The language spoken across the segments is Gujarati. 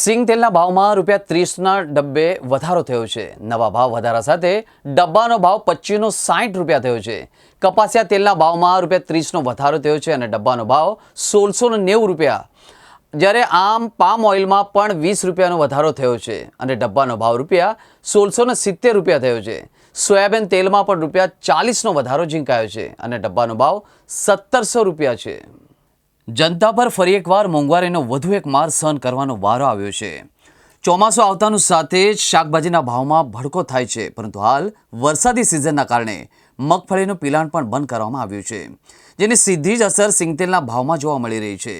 સિંગ તેલના ભાવમાં રૂપિયા ત્રીસના ડબ્બે વધારો થયો છે. નવા ભાવ વધારા સાથે ડબ્બાનો ભાવ પચીસનો સાઠ રૂપિયા થયો છે. કપાસિયા તેલના ભાવમાં રૂપિયા ત્રીસનો વધારો થયો છે અને ડબ્બાનો ભાવ સોળસો નેવું રૂપિયા. જ્યારે આમ પામ ઓઇલમાં પણ વીસ રૂપિયાનો વધારો થયો છે અને ડબ્બાનો ભાવ રૂપિયા સોળસો સિત્તેર રૂપિયા થયો છે. સોયાબીન તેલમાં પણ રૂપિયા ચાલીસનો વધારો ઝીંકાયો છે અને ડબ્બાનો ભાવ સત્તરસો રૂપિયા છે. જનતા પર ફરી એકવાર મોંઘવારીનો વધુ એક માર સહન કરવાનો વારો આવ્યો છે. ચોમાસું આવતાનું સાથે જ શાકભાજીના ભાવમાં ભડકો થાય છે, પરંતુ હાલ વરસાદી સિઝનના કારણે મગફળીનું પિલાણ પણ બંધ કરવામાં આવ્યું છે, જેની સીધી જ અસર સિંગતેલના ભાવમાં જોવા મળી રહી છે.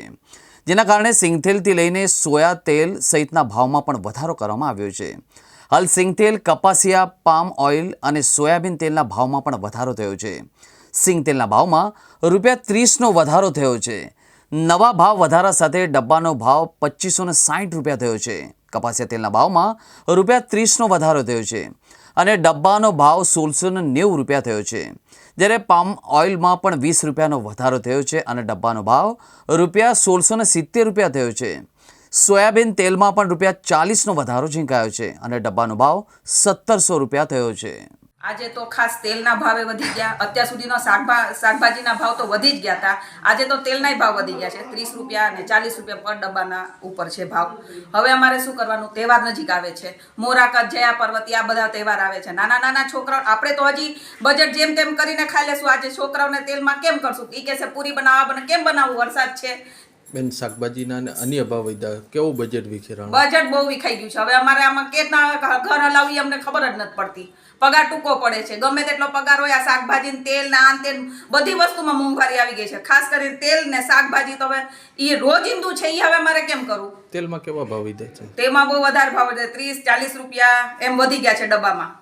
જેના કારણે સિંગતેલથી લઈને સોયા તેલ સહિતના ભાવમાં પણ વધારો કરવામાં આવ્યો છે. હાલ સિંગતેલ, કપાસિયા, પામ ઓઇલ અને સોયાબીન તેલના ભાવમાં પણ વધારો થયો છે. સિંગતેલના ભાવમાં રૂપિયા ત્રીસનો વધારો થયો છે. નવા ભાવ વધારા સાથે ડબ્બાનો ભાવ પચીસો ને સાઠ રૂપિયા થયો છે. કપાસિયા તેલના ભાવમાં રૂપિયા ત્રીસનો વધારો થયો છે અને ડબ્બાનો ભાવ સોળસો ને નેવું રૂપિયા થયો છે. જ્યારે પામ ઓઇલમાં પણ વીસ રૂપિયાનો વધારો થયો છે અને ડબ્બાનો ભાવ રૂપિયા સોળસો ને સિત્તેર રૂપિયા થયો છે. સોયાબીન તેલમાં પણ રૂપિયા ચાલીસનો વધારો ઝીંકાયો છે અને ડબ્બાનો ભાવ સત્તરસો રૂપિયા થયો છે. આજે તો ખાસ તેલના ભાવે વધી ગયા. અત્યાર સુધીનો શાકભા, શાકભાજીના ભાવ તો વધી જ ગયા હતા આજે તો તેલનાય ભાવ વધી ગયા છે. ત્રીસ રૂપિયા અને ચાલીસ રૂપિયા પર ડબ્બાના ઉપર છે ભાવ. હવે અમારે શું કરવાનું? તહેવાર નજીક આવે છે. મોરાકત, જયા પર્વતી આ બધા તહેવાર આવે છે. નાના નાના છોકરાઓ, આપણે તો હજી બજેટ જેમ તેમ કરીને ખાઈ લેશું. આજે છોકરાઓને તેલમાં કેમ કરશું? એ કહેશે પૂરી બનાવવા બને. કેમ બનાવવું? વરસાદ છે. બેન શાકભાજીના અને અન્ય ભાવ વધ્યા. કેવું બજેટ વિખેરાણ? બજેટ બહુ વિખાઈ ગયું છે. હવે અમારે આમાં કેટલા ઘર હલાવી અમને ખબર જ નથી પડતી. પગાર ટૂંકો પડે છે. ગમે તેટલો પગાર હોય આ શાકભાજી તેલ ને તેલ બધી વસ્તુમાં મોંઘવારી આવી ગઈ છે. ખાસ કરીને તેલ ને શાકભાજી તો હવે એ રોજિંદુ છે એ હવે મારે કેમ કરવું તેલમાં કેવા ભાવ વધ્યા છે? તેમાં બહુ વધારે ભાવ છે ત્રીસ ચાલીસ રૂપિયા એમ વધી ગયા છે ડબ્બામાં.